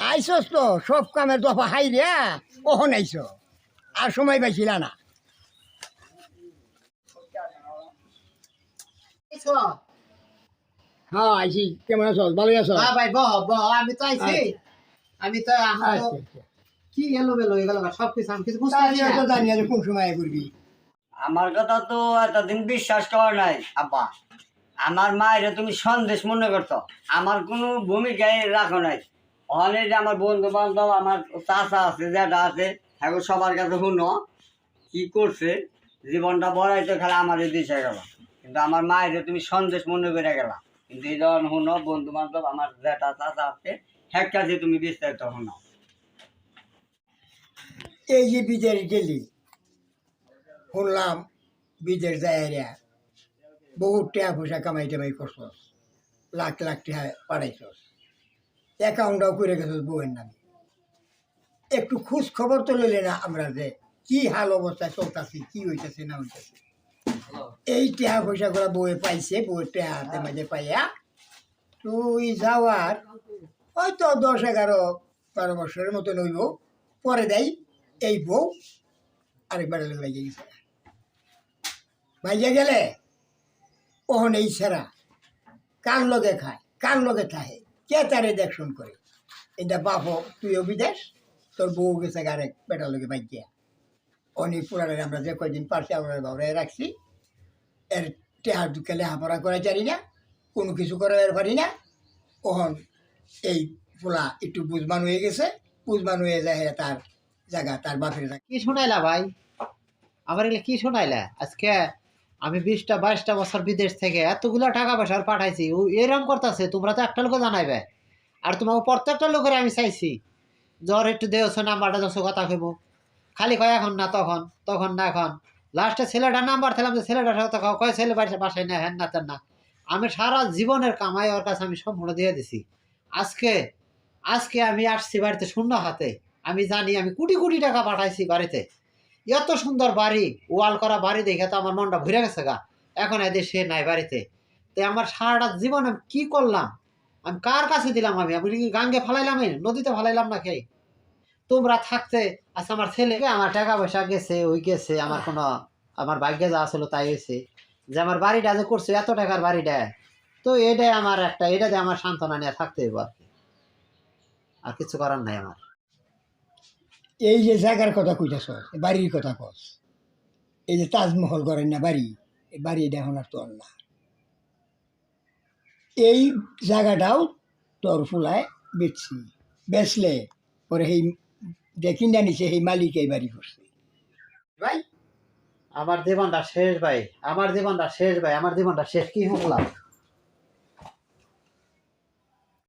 আইসস তো সব কামের দফা হাই রে কখন আইস। আর সময় পাইছিল না। হ্যাঁ আইসি। কেমন আছো? ভালো আছো? হ্যাঁ ভাই বহ বহ আমি তো আইছি আমি তো আচ্ছা, আচ্ছা। কি এলো বেলো গেল সব কিছু আমি কিছু বুঝতে পারছি তো না। জানি না কোন সময় করবি। আমার কথা তো এতদিন বিশ্বাস করা নাই আব্বা। আমার মায়ের তুমি সন্দেশ মনে করতো। আমার কোনো ভূমিকায় রাখো নাই। যে আমার বন্ধু বান্ধব আমার চাষা আছে যেটা আছে, এখন সবার কাছে শুনো, কি করছে? জীবনটা বড়াইতে খেলা আমার দিশে গেল। কিন্তু আমার মায়ের তুমি সন্দেশ মনে করে গেলা। কিন্তু এই ধরনের শুনো বন্ধু বান্ধব আমার যেটা চাচা আছে হ্যাঁ কাছে তুমি বিস্তারিত শুনো। এই যে বিদেশ গেলি, শুনলাম বিদেশ জায়গা বহুত টাকা পয়সা কামাই টামাই করছস, লাখ লাখ টাকা পাঠাইছস। অ্যাকাউন্টটাও করে গেছে বউয়ের নামে। একটু খোঁজ খবর তো লইলে না আমরা যে কি হাল অবস্থায় চলতেছে, কি হইতেছে, না হইতেছে। এই টাকা পয়সা গুলা বউয়ে পাইছে, বউয়ের টাকা হাতে মাঝে পাইয়া তুই যাওয়ার হয়তো দশ এগারো বারো বছরের মতো নইব পরে দেয় এই বউ আরেকবার লাগিয়ে গেছে। ভাইয়া গেলে? ওহন এই সেরা কার লগে খায়? কার লগে থাহে কে তারে দেখশন করে? এটা বাপ তুইও বিদেশ তোর বউ গেছে আরেক বেটার লগে বাইকিয়া অনেক পুরাণের আমরা যে কয়দিন পারছি, আমরা বাবরাই রাখছি। এর টেহার দুঃখে লেহাপড়া করা জানি না, কোনো কিছু করার পারি না। ওহন এই পোলা একটু বুঝবান হয়ে গেছে, বুঝবান হয়ে যায় তার জায়গা, তার বাপের জায়গা। কি শোনাইলা ভাই? আমার এগুলো কি শোনাইলা? আজকে আমি বিশটা, বাইশটা বছর বিদেশ থেকে এতগুলা টাকা পয়সা পাঠাইছি, ও এরকম করতেছে, তোমরা তো একটা লোক জানাইবে। আর তোমাকে প্রত্যেকটা লোকের আমি চাইছি। জ্বর একটু দেওছ নাম্বারটা দশ কথা কইব। খালি কয় এখন না, তখন তখন না এখন। লাস্টে ছেলেটার নাম্বার দিলাম, যে ছেলেটার সাথে কয় ছেলে বাড়ি বাসায় না হ্যান না তেন না। আমি সারা জীবনের কামাই ওর কাছে আমি সম্পূর্ণ দিয়ে দিছি। আজকে আজকে আমি আসছি বাড়িতে শূন্য হাতে। আমি জানি আমি কোটি কোটি টাকা পাঠাইছি বাড়িতে। এত সুন্দর বাড়ি ওয়াল করা বাড়ি দেখে তো আমার মনটা ঘুরে গেছে গা। এখন এদের সে নাই বাড়িতে। তো আমার সারাটা জীবন আমি কি করলাম? আমি কার কাছে দিলাম আমি? আমি গাঙ্গে ফালাইলাম? নদীতে ফালাইলাম না খেয়ে তোমরা থাকতে আচ্ছা আমার ছেলে আমার টাকা পয়সা গেছে ওই গেছে আমার কোনো আমার ভাগ্যে যা ছিল তাই হয়েছে। যে আমার বাড়িটা যে করছে এত টাকার বাড়িটা। তো এটাই আমার একটা এটা এটাতে আমার সান্ত্বনা নিয়ে থাকতে হইব আর কি। আর কিছু করার নাই আমার। এই যে জায়গার কথা কইতাছ বাড়ির কথা কস, এই যে তাজমহল করেন না বাড়ি, এই বাড়ি এখন আর তোর না। এই জায়গাটাও তোর ফুলায় বেচছি, বেচলে পরে সেই যে কিনা নিছে সেই মালিক এই বাড়ি করছে। ভাই, আমার জীবনটা শেষ, ভাই, আমার জীবনটা শেষ, ভাই, আমার জীবনটা শেষ, কি হলাম